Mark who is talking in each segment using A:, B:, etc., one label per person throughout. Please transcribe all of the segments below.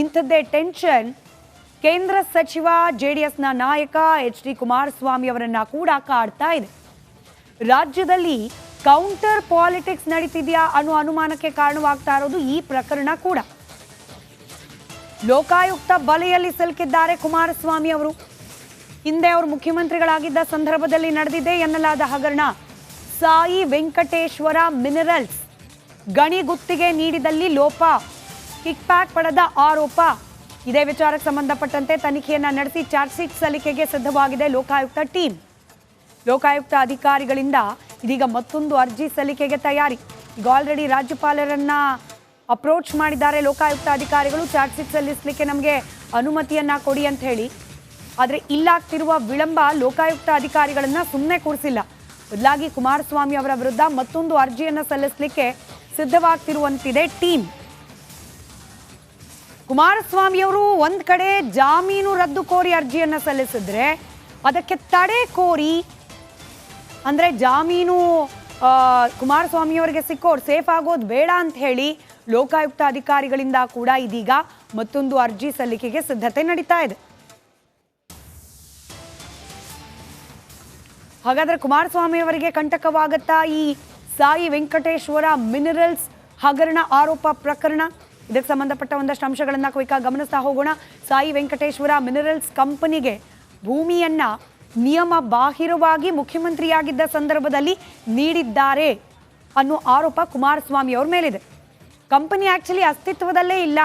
A: ಇಂಥದ್ದೇ ಟೆನ್ಷನ್. ಕೇಂದ್ರ ಸಚಿವ ಜೆ ಡಿ ಎಸ್ನ ನಾಯಕ ಎಚ್ ಡಿ ಕುಮಾರಸ್ವಾಮಿ ಅವರನ್ನ ಕೂಡ ಕಾಡ್ತಾ ಇದೆ. ರಾಜ್ಯದಲ್ಲಿ ಕೌಂಟರ್ ಪಾಲಿಟಿಕ್ಸ್ ನಡೀತಿದೆಯಾ ಅನ್ನೋ ಅನುಮಾನಕ್ಕೆ ಕಾರಣವಾಗ್ತಾ ಇರೋದು ಈ ಪ್ರಕರಣ ಕೂಡ. ಲೋಕಾಯುಕ್ತ ಬಲೆಯಲ್ಲಿ ಸಿಲುಕಿದ್ದಾರೆ ಕುಮಾರಸ್ವಾಮಿ ಅವರು. ಹಿಂದೆ ಅವರು ಮುಖ್ಯಮಂತ್ರಿಗಳಾಗಿದ್ದ ಸಂದರ್ಭದಲ್ಲಿ ನಡೆದಿದೆ ಎನ್ನಲಾದ ಹಗರಣ. ಸಾಯಿ ವೆಂಕಟೇಶ್ವರ ಮಿನರಲ್ಸ್ ಗಣಿ ಗುತ್ತಿಗೆ ನೀಡಿದಲ್ಲಿ ಲೋಪ. ಕಿಕ್ ಪ್ಯಾಕ್ ಪಡೆದ ಆರೋಪ. ಇದೇ ವಿಚಾರಕ್ಕೆ ಸಂಬಂಧಪಟ್ಟಂತೆ ತನಿಖೆಯನ್ನ ನಡೆಸಿ ಚಾರ್ಜ್ ಶೀಟ್ ಸಲ್ಲಿಕೆಗೆ ಸಿದ್ಧವಾಗಿದೆ ಲೋಕಾಯುಕ್ತ ಟೀಮ್. ಲೋಕಾಯುಕ್ತ ಅಧಿಕಾರಿಗಳಿಂದ ಇದೀಗ ಮತ್ತೊಂದು ಅರ್ಜಿ ಸಲ್ಲಿಕೆಗೆ ತಯಾರಿ. ಈಗ ಆಲ್ರೆಡಿ ರಾಜ್ಯಪಾಲರನ್ನ ಅಪ್ರೋಚ್ ಮಾಡಿದ್ದಾರೆ ಲೋಕಾಯುಕ್ತ ಅಧಿಕಾರಿಗಳು. ಚಾರ್ಜ್ ಶೀಟ್ ಸಲ್ಲಿಸಲಿಕ್ಕೆ ನಮಗೆ ಅನುಮತಿಯನ್ನ ಕೊಡಿ ಅಂತ ಹೇಳಿ. ಆದರೆ ಇಲ್ಲಾಗ್ತಿರುವ ವಿಳಂಬ ಲೋಕಾಯುಕ್ತ ಅಧಿಕಾರಿಗಳನ್ನ ಸುಮ್ಮನೆ ಕೂರಿಸಿಲ್ಲ. ಬದಲಾಗಿ ಕುಮಾರಸ್ವಾಮಿ ಅವರ ವಿರುದ್ಧ ಮತ್ತೊಂದು ಅರ್ಜಿಯನ್ನು ಸಲ್ಲಿಸಲಿಕ್ಕೆ ಸಿದ್ಧವಾಗ್ತಿರುವಂತಿದೆ ಟೀಮ್. ಕುಮಾರಸ್ವಾಮಿ ಅವರು ಒಂದ್ ಕಡೆ ಜಾಮೀನು ರದ್ದು ಕೋರಿ ಅರ್ಜಿಯನ್ನ ಸಲ್ಲಿಸಿದ್ರೆ ಅದಕ್ಕೆ ತಡೆ ಕೋರಿ ಅಂದ್ರೆ ಜಾಮೀನು ಕುಮಾರಸ್ವಾಮಿಯವರಿಗೆ ಸಿಕ್ಕೋರು ಸೇಫ್ ಆಗೋದು ಬೇಡ ಅಂತ ಹೇಳಿ ಲೋಕಾಯುಕ್ತ ಅಧಿಕಾರಿಗಳಿಂದ ಕೂಡ ಇದೀಗ ಮತ್ತೊಂದು ಅರ್ಜಿ ಸಲ್ಲಿಕೆಗೆ ಸಿದ್ಧತೆ ನಡೀತಾ ಇದೆ. ಹಾಗಾದ್ರೆ ಕುಮಾರಸ್ವಾಮಿ ಅವರಿಗೆ ಕಂಟಕವಾಗತ್ತಾ ಈ ಸಾಯಿ ವೆಂಕಟೇಶ್ವರ ಮಿನರಲ್ಸ್ ಹಗರಣ ಆರೋಪ ಪ್ರಕರಣ? ಇದಕ್ಕೆ ಸಂಬಂಧಪಟ್ಟ ಒಂದಷ್ಟು ಅಂಶಗಳನ್ನು ಕ್ವಿಕ್ ಗಮನಿಸ್ತಾ ಹೋಗೋಣ. ಸಾಯಿ ವೆಂಕಟೇಶ್ವರ ಮಿನರಲ್ಸ್ ಕಂಪನಿಗೆ ಭೂಮಿಯನ್ನ ನಿಯಮ ಬಾಹಿರವಾಗಿ ಮುಖ್ಯಮಂತ್ರಿಯಾಗಿದ್ದ ಸಂದರ್ಭದಲ್ಲಿ ನೀಡಿದ್ದಾರೆ ಅನ್ನೋ ಆರೋಪ ಕುಮಾರಸ್ವಾಮಿ ಅವ್ರ ಮೇಲಿದೆ. ಕಂಪನಿ ಆಕ್ಚುಲಿ ಅಸ್ತಿತ್ವದಲ್ಲೇ ಇಲ್ಲ.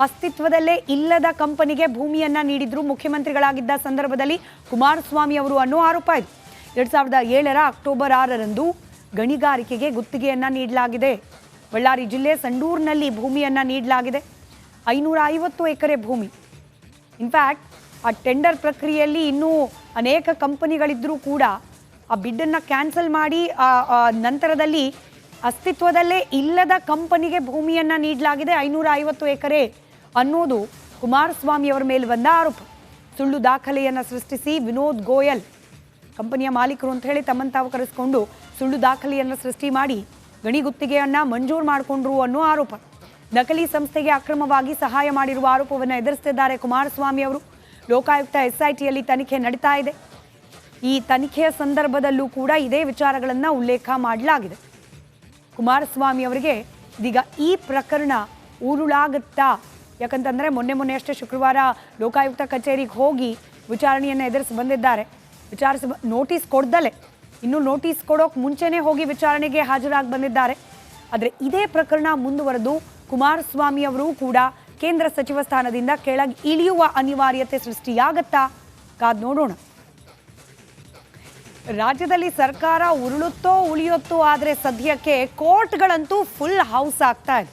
A: ಅಸ್ತಿತ್ವದಲ್ಲೇ ಇಲ್ಲದ ಕಂಪನಿಗೆ ಭೂಮಿಯನ್ನ ನೀಡಿದ್ರು ಮುಖ್ಯಮಂತ್ರಿಗಳಾಗಿದ್ದ ಸಂದರ್ಭದಲ್ಲಿ ಕುಮಾರಸ್ವಾಮಿ ಅವರು ಅನ್ನೋ ಆರೋಪ ಇದೆ. ಎರಡು ಸಾವಿರದ ಏಳರ ಅಕ್ಟೋಬರ್ ಆರರಂದು ಗಣಿಗಾರಿಕೆಗೆ ಗುತ್ತಿಗೆಯನ್ನ ನೀಡಲಾಗಿದೆ. ಬಳ್ಳಾರಿ ಜಿಲ್ಲೆ ಸಂಡೂರಿನಲ್ಲಿ ಭೂಮಿಯನ್ನ ನೀಡಲಾಗಿದೆ. ಐನೂರ ಐವತ್ತು ಎಕರೆ ಭೂಮಿ. ಇನ್ಫ್ಯಾಕ್ಟ್ ಆ ಟೆಂಡರ್ ಪ್ರಕ್ರಿಯೆಯಲ್ಲಿ ಇನ್ನೂ ಅನೇಕ ಕಂಪನಿಗಳಿದ್ದರೂ ಕೂಡ ಆ ಬಿಡ್ಡನ್ನು ಕ್ಯಾನ್ಸಲ್ ಮಾಡಿ ನಂತರದಲ್ಲಿ ಅಸ್ತಿತ್ವದಲ್ಲೇ ಇಲ್ಲದ ಕಂಪನಿಗೆ ಭೂಮಿಯನ್ನು ನೀಡಲಾಗಿದೆ ಐನೂರ ಐವತ್ತು ಎಕರೆ ಅನ್ನೋದು ಕುಮಾರಸ್ವಾಮಿಯವರ ಮೇಲೆ ಬಂದ ಆರೋಪ. ಸುಳ್ಳು ದಾಖಲೆಯನ್ನು ಸೃಷ್ಟಿಸಿ ವಿನೋದ್ ಗೋಯಲ್, ಕಂಪನಿಯ ಮಾಲೀಕರು ಅಂತ ಹೇಳಿ ತಮ್ಮನ್ನು ಸುಳ್ಳು ದಾಖಲೆಯನ್ನು ಸೃಷ್ಟಿ ಮಾಡಿ ಗಣಿ ಗುತ್ತಿಗೆಯನ್ನ ಮಂಜೂರು ಮಾಡಿಕೊಂಡ್ರು ಅನ್ನೋ ಆರೋಪ. ನಕಲಿ ಸಂಸ್ಥೆಗೆ ಅಕ್ರಮವಾಗಿ ಸಹಾಯ ಮಾಡಿರುವ ಆರೋಪವನ್ನು ಎದುರಿಸುತ್ತಿದ್ದಾರೆ ಕುಮಾರಸ್ವಾಮಿ ಅವರು. ಲೋಕಾಯುಕ್ತ ಎಸ್ಐಟಿಯಲ್ಲಿ ತನಿಖೆ ನಡೀತಾ ಇದೆ. ಈ ತನಿಖೆಯ ಸಂದರ್ಭದಲ್ಲೂ ಕೂಡ ಇದೇ ವಿಚಾರಗಳನ್ನು ಉಲ್ಲೇಖ ಮಾಡಲಾಗಿದೆ. ಕುಮಾರಸ್ವಾಮಿ ಅವರಿಗೆ ಇದೀಗ ಈ ಪ್ರಕರಣ ಉರುಳಾಗುತ್ತಾ ಯಾಕಂತಂದರೆ ಮೊನ್ನೆ ಮೊನ್ನೆ ಅಷ್ಟೇ ಶುಕ್ರವಾರ ಲೋಕಾಯುಕ್ತ ಕಚೇರಿಗೆ ಹೋಗಿ ವಿಚಾರಣೆಯನ್ನು ಎದುರಿಸಿ ಬಂದಿದ್ದಾರೆ. ವಿಚಾರಿಸಿ ನೋಟಿಸ್ ಕೊಡ್ದಲೆ. ಇನ್ನು ನೋಟಿಸ್ ಕೊಡೋಕೆ ಮುಂಚೆನೇ ಹೋಗಿ ವಿಚಾರಣೆಗೆ ಹಾಜರಾಗಿ ಬಂದಿದ್ದಾರೆ. ಆದರೆ ಇದೇ ಪ್ರಕರಣ ಮುಂದುವರೆದು ಕುಮಾರಸ್ವಾಮಿ ಅವರು ಕೂಡ ಕೇಂದ್ರ ಸಚಿವ ಸ್ಥಾನದಿಂದ ಕೆಳಗೆ ಇಳಿಯುವ ಅನಿವಾರ್ಯತೆ ಸೃಷ್ಟಿಯಾಗತ್ತಾ ಕಾದ್ ನೋಡೋಣ. ರಾಜ್ಯದಲ್ಲಿ ಸರ್ಕಾರ ಉರುಳುತ್ತೋ ಉಳಿಯುತ್ತೋ ಆದರೆ ಸದ್ಯಕ್ಕೆ ಕೋರ್ಟ್ಗಳಂತೂ ಫುಲ್ ಹೌಸ್ ಆಗ್ತಾ ಇದೆ.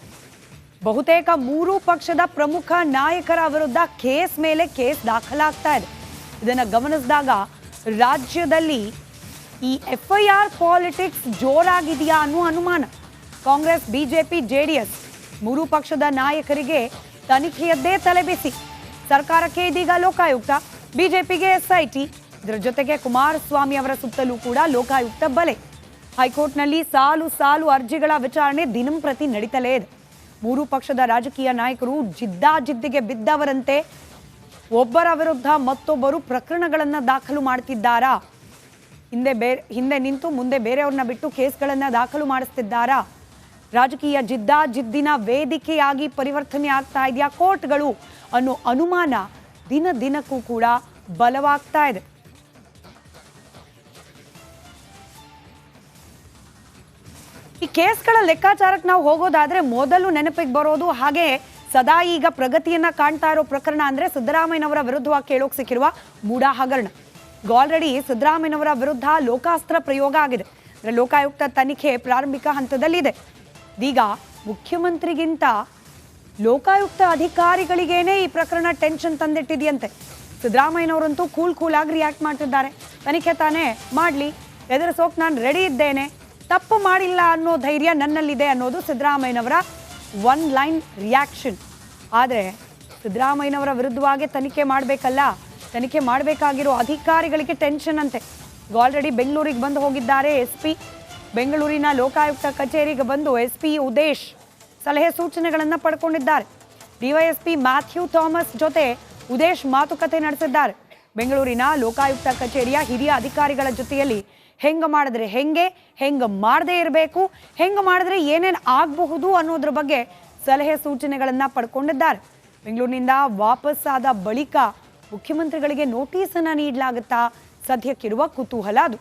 A: ಬಹುತೇಕ ಮೂರು ಪಕ್ಷದ ಪ್ರಮುಖ ನಾಯಕರ ವಿರುದ್ಧ ಕೇಸ್ ಮೇಲೆ ಕೇಸ್ ದಾಖಲಾಗ್ತಾ ಇದೆ. ಇದನ್ನು ಗಮನಿಸಿದಾಗ ರಾಜ್ಯದಲ್ಲಿ ಈ ಎಫ್ಐಆರ್ ಪಾಲಿಟಿಕ್ಸ್ ಜೋರಾಗಿದೆಯಾ ಅನ್ನೋ ಅನುಮಾನ. Congress, BJP J D S ಮೂರು ಪಕ್ಷದ ನಾಯಕರಿಗೆ ತನಿಖೆಯದ್ದೇ ತಲೆಬಿಸಿ ಸರ್ಕಾರಕ್ಕೆ ಇದೀಗ ಲೋಕಾಯುಕ್ತ, ಬಿಜೆಪಿಗೆ ಎಸ್ಐಟಿ. ಇದರ ಜೊತೆಗೆ ಕುಮಾರಸ್ವಾಮಿ ಅವರ ಸುತ್ತಲೂ ಕೂಡ ಲೋಕಾಯುಕ್ತ ಬಲೆ. ಹೈಕೋರ್ಟ್ನಲ್ಲಿ ಸಾಲು ಸಾಲು ಅರ್ಜಿಗಳ ವಿಚಾರಣೆ ದಿನಂಪ್ರತಿ ನಡೀತಲೇ ಇದೆ. ಮೂರು ಪಕ್ಷದ ರಾಜಕೀಯ ನಾಯಕರು ಜಿದ್ದಾಜಿದ್ದಿಗೆ ಬಿದ್ದವರಂತೆ ಒಬ್ಬರ ವಿರುದ್ಧ ಮತ್ತೊಬ್ಬರು ಪ್ರಕರಣಗಳನ್ನು ದಾಖಲು ಮಾಡ್ತಿದ್ದಾರಾ? ಹಿಂದೆ ಬೇರೆ, ಹಿಂದೆ ನಿಂತು ಮುಂದೆ ಬೇರೆಯವ್ರನ್ನ ಬಿಟ್ಟು ಕೇಸ್ಗಳನ್ನು ದಾಖಲು ಮಾಡಿಸ್ತಿದ್ದಾರಾ? ರಾಜಕೀಯ ಜಿದ್ದಾಜಿದ್ದಿನ ವೇದಿಕೆಯಾಗಿ ಪರಿವರ್ತನೆ ಆಗ್ತಾ ಇದೆಯಾ ಕೋರ್ಟ್ಗಳು? ಅನ್ನೋ ಅನುಮಾನ ದಿನ ದಿನಕ್ಕೂ ಕೂಡ ಬಲವಾಗ್ತಾ ಇದೆ. ಈ ಕೇಸ್ಗಳ ಲೆಕ್ಕಾಚಾರಕ್ಕೆ ನಾವು ಹೋಗೋದಾದ್ರೆ ಮೊದಲು ನೆನಪಿಗೆ ಬರೋದು ಹಾಗೆ ಸದಾ ಈಗ ಪ್ರಗತಿಯನ್ನ ಕಾಣ್ತಾ ಇರೋ ಪ್ರಕರಣ ಅಂದ್ರೆ ಸಿದ್ದರಾಮಯ್ಯನವರ ವಿರುದ್ಧವಾಗಿ ಕೇಳೋಕ್ ಸಿಕ್ಕಿರುವ ಮೂಡಾ ಹಗರಣ. ಈಗ ಆಲ್ರೆಡಿ ಸಿದ್ದರಾಮಯ್ಯನವರ ವಿರುದ್ಧ ಲೋಕಾಸ್ತ್ರ ಪ್ರಯೋಗ ಆಗಿದೆ. ಅಂದ್ರೆ ಲೋಕಾಯುಕ್ತ ತನಿಖೆ ಪ್ರಾರಂಭಿಕ ಹಂತದಲ್ಲಿದೆ. ಇದೀಗ ಮುಖ್ಯಮಂತ್ರಿಗಿಂತ ಲೋಕಾಯುಕ್ತ ಅಧಿಕಾರಿಗಳಿಗೇನೆ ಈ ಪ್ರಕರಣ ಟೆನ್ಷನ್ ತಂದಿಟ್ಟಿದೆಯಂತೆ. ಸಿದ್ದರಾಮಯ್ಯನವರಂತೂ ಕೂಲ್ ಕೂಲ್ ಆಗಿ ರಿಯಾಕ್ಟ್ ಮಾಡ್ತಿದ್ದಾರೆ. ತನಿಖೆ ತಾನೇ ಮಾಡಲಿ, ಎದುರಿಸೋಕೆ ನಾನು ರೆಡಿ ಇದ್ದೇನೆ. ತಪ್ಪು ಮಾಡಿಲ್ಲ ಅನ್ನೋ ಧೈರ್ಯ ನನ್ನಲ್ಲಿದೆ ಅನ್ನೋದು ಸಿದ್ದರಾಮಯ್ಯನವರ ಒನ್ ಲೈನ್ ರಿಯಾಕ್ಷನ್ ಆದರೆ ಸಿದ್ದರಾಮಯ್ಯನವರ ವಿರುದ್ಧವಾಗಿ ತನಿಖೆ ಮಾಡಬೇಕಲ್ಲ ತನಿಖೆ ಮಾಡಬೇಕಾಗಿರೋ ಅಧಿಕಾರಿಗಳಿಗೆ ಟೆನ್ಷನ್ ಅಂತೆ. ಈಗ ಆಲ್ರೆಡಿ ಬೆಂಗಳೂರಿಗೆ ಬಂದು ಹೋಗಿದ್ದಾರೆ ಎಸ್ ಪಿ. ಬೆಂಗಳೂರಿನ ಲೋಕಾಯುಕ್ತ ಕಚೇರಿಗೆ ಬಂದು ಎಸ್ ಪಿ ಉದೇಶ್ ಸಲಹೆ ಸೂಚನೆಗಳನ್ನು ಪಡ್ಕೊಂಡಿದ್ದಾರೆ. ಡಿವೈಎಸ್ಪಿ ಮ್ಯಾಥ್ಯೂ ಥಾಮಸ್ ಜೊತೆ ಉದೇಶ್ ಮಾತುಕತೆ ನಡೆಸಿದ್ದಾರೆ. ಬೆಂಗಳೂರಿನ ಲೋಕಾಯುಕ್ತ ಕಚೇರಿಯ ಹಿರಿಯ ಅಧಿಕಾರಿಗಳ ಜೊತೆಯಲ್ಲಿ ಹೆಂಗ ಮಾಡಿದ್ರೆ ಹೆಂಗೆ, ಹೆಂಗ ಮಾಡದೇ ಇರಬೇಕು, ಹೆಂಗ ಮಾಡಿದ್ರೆ ಏನೇನು ಆಗಬಹುದು ಅನ್ನೋದ್ರ ಬಗ್ಗೆ ಸಲಹೆ ಸೂಚನೆಗಳನ್ನು ಪಡ್ಕೊಂಡಿದ್ದಾರೆ. ಬೆಂಗಳೂರಿನಿಂದ ವಾಪಸ್ಸಾದ ಬಳಿಕ ಮುಖ್ಯಮಂತ್ರಿಗಳಿಗೆ ನೋಟಿಸ್ ಅನ್ನ ನೀಡಲಾಗುತ್ತಾ? ಸದ್ಯಕ್ಕಿರುವ ಕುತೂಹಲ ಅದು.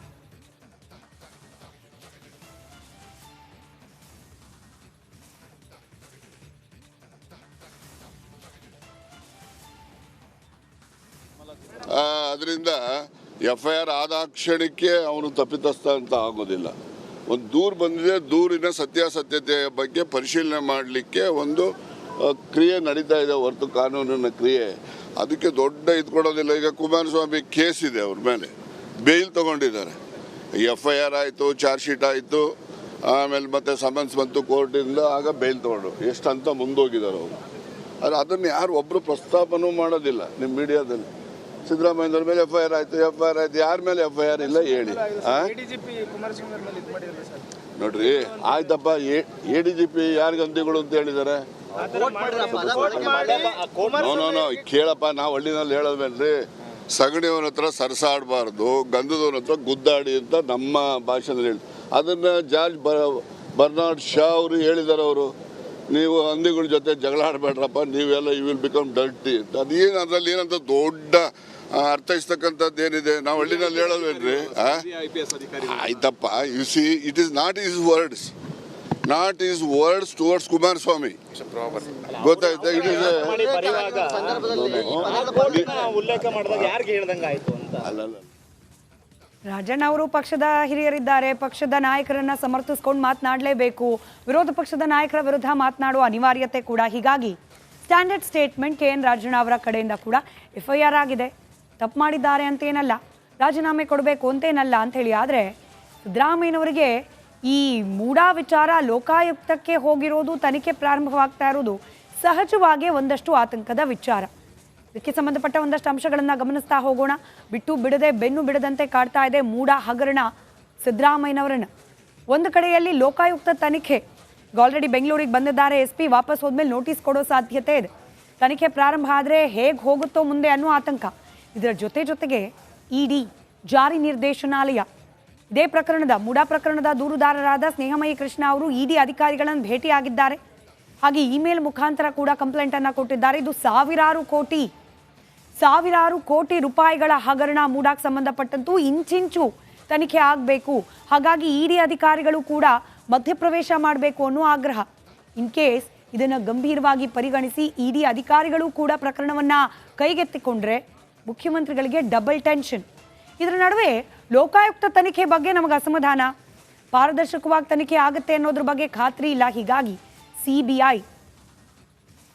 B: ಅದರಿಂದ ಎಫ್ ಐ ಆರ್ ಆದ ಕ್ಷಣಕ್ಕೆ ಅವನು ತಪ್ಪಿತಸ್ಥ ಅಂತ ಆಗೋದಿಲ್ಲ. ಒಂದು ದೂರು ಬಂದಿದೆ, ದೂರಿನ ಸತ್ಯಾಸತ್ಯತೆಯ ಬಗ್ಗೆ ಪರಿಶೀಲನೆ ಮಾಡಲಿಕ್ಕೆ ಒಂದು ಕ್ರಿಯೆ ನಡೀತಾ ಇದೆ ಹೊರತು ಕಾನೂನಿನ ಕ್ರಿಯೆ. ಅದಕ್ಕೆ ದೊಡ್ಡ ಇದು ಕೊಡೋದಿಲ್ಲ. ಈಗ ಕುಮಾರಸ್ವಾಮಿ ಕೇಸ್ ಇದೆ ಅವ್ರ ಮೇಲೆ. ಬೇಲ್ ತಗೊಂಡಿದ್ದಾರೆ. ಎಫ್ ಐ ಆರ್ ಆಯಿತು ಚಾರ್ಜ್ ಶೀಟ್ ಆಯಿತು ಆಮೇಲೆ ಮತ್ತೆ ಸಮನ್ಸ್ ಬಂತು ಕೋರ್ಟಿಂದ ಆಗ ಬೇಲ್ ತಗೊಂಡು. ಎಷ್ಟಂತ ಮುಂದೋಗಿದ್ದಾರೆ ಅವರು. ಆದರೆ ಅದನ್ನು ಯಾರು ಒಬ್ಬರು ಪ್ರಸ್ತಾಪನೂ ಮಾಡೋದಿಲ್ಲ ನಿಮ್ಮ ಮೀಡಿಯಾದಲ್ಲಿ. ಸಿದ್ದರಾಮಯ್ಯವ್ರ ಮೇಲೆ ಎಫ್ ಐ ಆರ್ ಆಯಿತು ಎಫ್ ಐ ಆರ್ ಆಯಿತು ಯಾರ ಮೇಲೆ ಎಫ್ ಐ ಆರ್ ಇಲ್ಲ ಹೇಳಿ. ನೋಡ್ರಿ ಆಯ್ತಪ್ಪ ಎ ಡಿ ಜಿ ಪಿ ಯಾರಿಗೆ ಅಂದಿಗಳು ಅಂತ ಹೇಳಿದ್ದಾರೆ? ಕೇಳಪ್ಪ ನಾವು ಹಳ್ಳಿನಲ್ಲಿ ಹೇಳದ್ಮೇಲೆ ಸಗಣಿಯವನ ಹತ್ರ ಸರಸಾಡಬಾರ್ದು ಗಂಧದವನ ಹತ್ರ ಗುದ್ದಾಡಿ ಅಂತ ನಮ್ಮ ಭಾಷೆಯಲ್ಲಿ ಹೇಳಿ. ಅದನ್ನ ಜಾರ್ಜ್ ಬ- ಬರ್ನಾರ್ಡ್ ಶಾ ಅವರು ಹೇಳಿದ್ದಾರೆ ಅವರು. ನೀವು ಹಂದಿಗಳ ಜೊತೆ ಜಗಳ ಆಡಬೇಡ್ರಪ್ಪ ನೀವೆಲ್ಲ ಯು ವಿಲ್ ಬಿಕಮ್ ಡರ್ಟಿ ಅಂತ. ಅದೇನು ಅದ್ರಲ್ಲಿ ಏನಂತ ದೊಡ್ಡ ಅರ್ಥೈಸ್ತಕ್ಕಂಥದ್ದು ಏನಿದೆ? ನಾವು ಹಳ್ಳಿನಲ್ಲಿ ಹೇಳಲ್ವೇನ್ರಿ ಆ? ಆಯ್ತಪ್ಪ you see it is not is words not is words towards Kumaraswamy ಗೊತ್ತಾಯ್ತಾ? ಇಟ್ ಇಸ್
C: ಉಲ್ಲೇಖ ಮಾಡಿದಾಗ ಯಾರಿಗೆ ಹೇಳ್ದಂಗ ಆಯ್ತು ಅಂತ?
B: ಅಲ್ಲಲ್ಲ
A: ರಾಜಣ್ಣ ಅವರು ಪಕ್ಷದ ಹಿರಿಯರಿದ್ದಾರೆ. ಪಕ್ಷದ ನಾಯಕರನ್ನ ಸಮರ್ಥಿಸ್ಕೊಂಡು ಮಾತನಾಡಲೇಬೇಕು. ವಿರೋಧ ಪಕ್ಷದ ನಾಯಕರ ವಿರುದ್ಧ ಮಾತನಾಡುವ ಅನಿವಾರ್ಯತೆ ಕೂಡ ಹೀಗಾಗಿ standard statement K N Rajanna ಅವರ ಕಡೆಯಿಂದ ಕೂಡ ಎಫ್ಐಆರ್ ಐ ಆರ್ ಆಗಿದೆ. ತಪ್ಪು ಮಾಡಿದ್ದಾರೆ ಅಂತೇನಲ್ಲ ರಾಜೀನಾಮೆ ಕೊಡಬೇಕು ಅಂತೇನಲ್ಲ ಅಂಥೇಳಿ ಆದರೆ ಸಿದ್ದರಾಮಯ್ಯನವರಿಗೆ ಈ ಮೂಡಾ ವಿಚಾರ ಲೋಕಾಯುಕ್ತಕ್ಕೆ ಹೋಗಿರೋದು, ತನಿಖೆ ಪ್ರಾರಂಭವಾಗ್ತಾ ಇರೋದು ಸಹಜವಾಗಿ ಒಂದಷ್ಟು ಆತಂಕದ ವಿಚಾರ. ಇದಕ್ಕೆ ಸಂಬಂಧಪಟ್ಟ ಒಂದಷ್ಟು ಅಂಶಗಳನ್ನು ಗಮನಿಸ್ತಾ ಹೋಗೋಣ. ಬಿಟ್ಟು ಬಿಡದೆ, ಬೆನ್ನು ಬಿಡದಂತೆ ಕಾಡ್ತಾ ಇದೆ ಮೂಡ ಹಗರಣ ಸಿದ್ದರಾಮಯ್ಯನವರನ್ನ. ಒಂದು ಕಡೆಯಲ್ಲಿ ಲೋಕಾಯುಕ್ತ ತನಿಖೆ. ಆಲ್ರೆಡಿ ಬೆಂಗಳೂರಿಗೆ ಬಂದಿದ್ದಾರೆ ಎಸ್ ಪಿ ವಾಪಸ್ ಹೋದ್ಮೇಲೆ ನೋಟಿಸ್ ಕೊಡೋ ಸಾಧ್ಯತೆ ಇದೆ. ತನಿಖೆ ಪ್ರಾರಂಭ ಆದರೆ ಹೇಗೆ ಹೋಗುತ್ತೋ ಮುಂದೆ ಅನ್ನೋ ಆತಂಕ. ಇದರ ಜೊತೆ ಜೊತೆಗೆ ಇಡಿ, ಜಾರಿ ನಿರ್ದೇಶನಾಲಯ. ಇದೇ ಪ್ರಕರಣದ ಮೂಡಾ ಪ್ರಕರಣದ ದೂರುದಾರರಾದ ಸ್ನೇಹಮಯಿ ಕೃಷ್ಣ ಅವರು ಇಡಿ ಅಧಿಕಾರಿಗಳನ್ನು ಭೇಟಿಯಾಗಿದ್ದಾರೆ. ಹಾಗೆ ಇಮೇಲ್ ಮುಖಾಂತರ ಕೂಡ ಕಂಪ್ಲೇಂಟ್ ಅನ್ನ ಕೊಟ್ಟಿದ್ದಾರೆ. ಇದು ಸಾವಿರಾರು ಕೋಟಿ ಸಾವಿರಾರು ಕೋಟಿ ರೂಪಾಯಿಗಳ ಹಗರಣ ಮೂಡಾಕ್ ಸಂಬಂಧಪಟ್ಟಂತೂ ಇಂಚಿಂಚು ತನಿಖೆ ಆಗಬೇಕು. ಹಾಗಾಗಿ ಇಡಿ ಅಧಿಕಾರಿಗಳು ಕೂಡ ಮಧ್ಯಪ್ರವೇಶ ಮಾಡಬೇಕು ಅನ್ನೋ ಆಗ್ರಹ. ಇನ್ ಕೇಸ್ ಇದನ್ನು ಗಂಭೀರವಾಗಿ ಪರಿಗಣಿಸಿ ಇಡಿ ಅಧಿಕಾರಿಗಳು ಕೂಡ ಪ್ರಕರಣವನ್ನ ಕೈಗೆತ್ತಿಕೊಂಡ್ರೆ ಮುಖ್ಯಮಂತ್ರಿಗಳಿಗೆ ಡಬಲ್ ಟೆನ್ಷನ್. ಇದರ ನಡುವೆ ಲೋಕಾಯುಕ್ತ ತನಿಖೆ ಬಗ್ಗೆ ನಮಗೆ ಅಸಮಾಧಾನ. ಪಾರದರ್ಶಕವಾಗಿ ತನಿಖೆ ಆಗುತ್ತೆ ಅನ್ನೋದ್ರ ಬಗ್ಗೆ ಖಾತ್ರಿ ಇಲ್ಲ. ಹೀಗಾಗಿ ಸಿಬಿಐ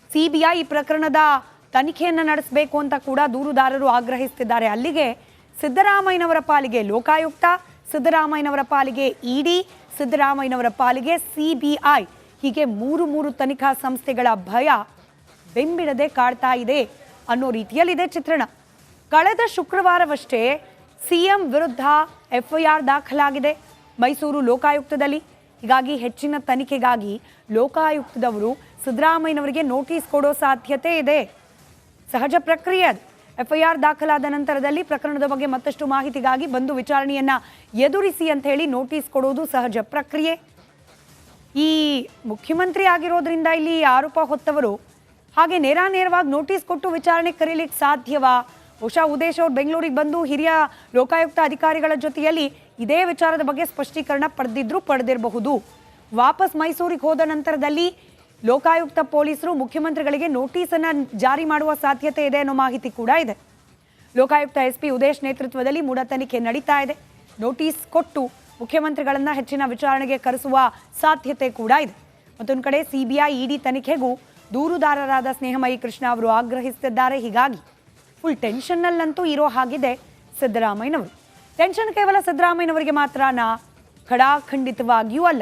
A: ಸಿಬಿಐ ಈ ಪ್ರಕರಣದ ತನಿಖೆಯನ್ನು ನಡೆಸಬೇಕು ಅಂತ ಕೂಡ ದೂರುದಾರರು ಆಗ್ರಹಿಸುತ್ತಿದ್ದಾರೆ ಅಲ್ಲಿಗೆ ಸಿದ್ದರಾಮಯ್ಯನವರ ಪಾಲಿಗೆ ಲೋಕಾಯುಕ್ತ, ಸಿದ್ದರಾಮಯ್ಯನವರ ಪಾಲಿಗೆ ಇಡಿ, ಸಿದ್ದರಾಮಯ್ಯನವರ ಪಾಲಿಗೆ ಸಿಬಿಐ. ಹೀಗೆ ಮೂರು ಮೂರು ತನಿಖಾ ಸಂಸ್ಥೆಗಳ ಭಯ ಬೆಂಬಿಡದೆ ಕಾಡ್ತಾ ಇದೆ ಅನ್ನೋ ರೀತಿಯಲ್ಲಿದೆ ಚಿತ್ರಣ. ಕಳೆದ ಶುಕ್ರವಾರವಷ್ಟೇ ಸಿಎಂ ವಿರುದ್ಧ ಎಫ್ಐಆರ್ ದಾಖಲಾಗಿದೆ. ಮೈಸೂರು ಲೋಕಾಯುಕ್ತದಲ್ಲಿ. ಹೀಗಾಗಿ ಹೆಚ್ಚಿನ ತನಿಖೆಗಾಗಿ ಲೋಕಾಯುಕ್ತದವರು ಸಿದ್ದರಾಮಯ್ಯನವರಿಗೆ ನೋಟಿಸ್ ಕೊಡೋ ಸಾಧ್ಯತೆ ಇದೆ. ಸಹಜ ಪ್ರಕ್ರಿಯೆ ಎಫ್ಐಆರ್ ದಾಖಲಾದ ನಂತರದಲ್ಲಿ ಪ್ರಕರಣದ ಬಗ್ಗೆ ಮತ್ತಷ್ಟು ಮಾಹಿತಿಗಾಗಿ ಬಂದು ವಿಚಾರಣೆಯನ್ನ ಎದುರಿಸಿ ಅಂತ ಹೇಳಿ ನೋಟಿಸ್ ಕೊಡೋದು ಸಹಜ ಪ್ರಕ್ರಿಯೆ. ಈ ಮುಖ್ಯಮಂತ್ರಿ ಆಗಿರೋದ್ರಿಂದ ಇಲ್ಲಿ ಆರೋಪ ಹೊತ್ತವರು ಹಾಗೆ ನೇರ ನೇರವಾಗಿ ನೋಟಿಸ್ ಕೊಟ್ಟು ವಿಚಾರಣೆ ಕರೀಲಿಕ್ಕೆ ಸಾಧ್ಯವಾ? ಬಹುಶಃ ಉದೇಶ್ ಅವರು ಬೆಂಗಳೂರಿಗೆ ಬಂದು ಹಿರಿಯ ಲೋಕಾಯುಕ್ತ ಅಧಿಕಾರಿಗಳ ಜೊತೆಯಲ್ಲಿ ಇದೇ ವಿಚಾರದ ಬಗ್ಗೆ ಸ್ಪಷ್ಟೀಕರಣ ಪಡೆದಿದ್ರು ಪಡೆದಿರಬಹುದು. ವಾಪಸ್ ಮೈಸೂರಿಗೆ ಹೋದ ನಂತರದಲ್ಲಿ ಲೋಕಾಯುಕ್ತ ಪೊಲೀಸರು ಮುಖ್ಯಮಂತ್ರಿಗಳಿಗೆ ನೋಟಿಸನ್ನು ಜಾರಿ ಮಾಡುವ ಸಾಧ್ಯತೆ ಇದೆ ಅನ್ನೋ ಮಾಹಿತಿ ಕೂಡ ಇದೆ. ಲೋಕಾಯುಕ್ತ ಎಸ್ ಪಿ ಉದೇಶ್ ನೇತೃತ್ವದಲ್ಲಿ ಮೂಢ ತನಿಖೆ ನಡೀತಾ ಇದೆ. ನೋಟಿಸ್ ಕೊಟ್ಟು ಮುಖ್ಯಮಂತ್ರಿಗಳನ್ನ ಹೆಚ್ಚಿನ ವಿಚಾರಣೆಗೆ ಕರೆಸುವ ಸಾಧ್ಯತೆ ಕೂಡ ಇದೆ. ಮತ್ತೊಂದು ಕಡೆ ಸಿಬಿಐ ಇಡಿ ತನಿಖೆಗೂ ದೂರುದಾರರಾದ ಸ್ನೇಹಮಯಿ ಕೃಷ್ಣ ಅವರು ಆಗ್ರಹಿಸುತ್ತಿದ್ದಾರೆ ಹೀಗಾಗಿ ಫುಲ್ ಟೆನ್ಷನ್ನಲ್ಲಂತೂ ಇರೋ ಹಾಗಿದೆ ಸಿದ್ದರಾಮಯ್ಯನವರು. ಟೆನ್ಷನ್ ಕೇವಲ ಸಿದ್ದರಾಮಯ್ಯನವರಿಗೆ ಮಾತ್ರನಾ ಖಡಾಖಂಡಿತವಾಗಿಯೂ ಅಲ್ಲ.